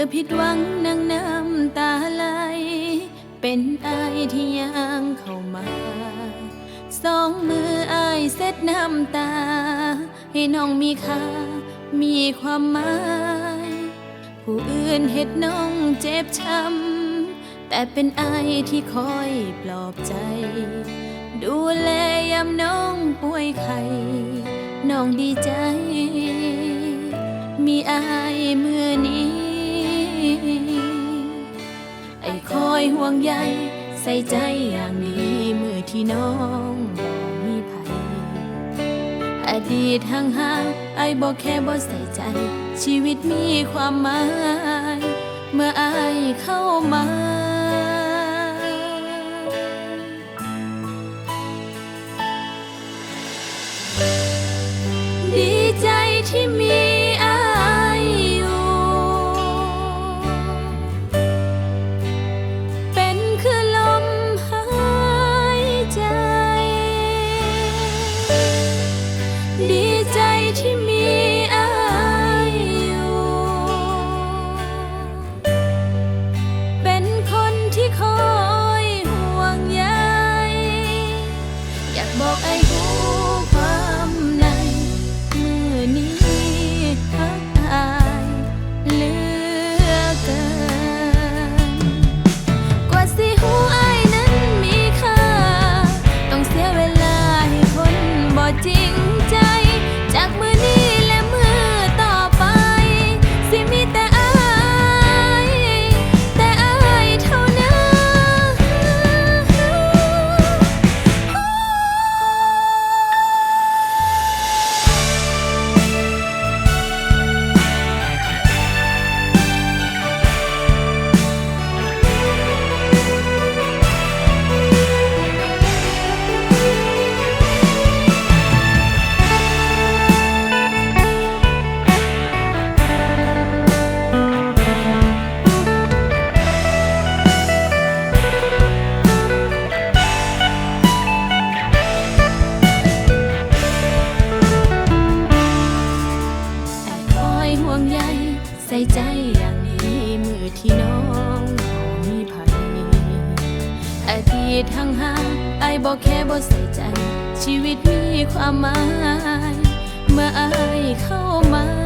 เมื่อผิดหวังนั่งน้ำตาไหล เป็นอายที่ยังเข้ามา สองมืออายเซ็ดน้ำตา ให้น้องมีค่า มีความหมาย ผู้อื่นเห็ดน้องเจ็บช้ำ แต่เป็นอายที่คอยปลอบใจ ดูแลยามน้องป่วยไข้น้องดีใจ มีอายเมื่อนี้ อ้คอยห่วงใยใส่ใจอย่างนี้เมื่อที่น้องบ่มีภัยอดีตห่างหางๆไอ้บอกแค่บอกใส่ใจ ชีวิตมีความหมาย เมื่อไอ้เข้ามา วงใยใส่ใจอย่างนี้มือที่น้องมีภัยอดีตห่างห่างไอ้บอกแค่บ่ใส่ใจ ชีวิตมีความหมาย เมื่อไอ้เข้ามา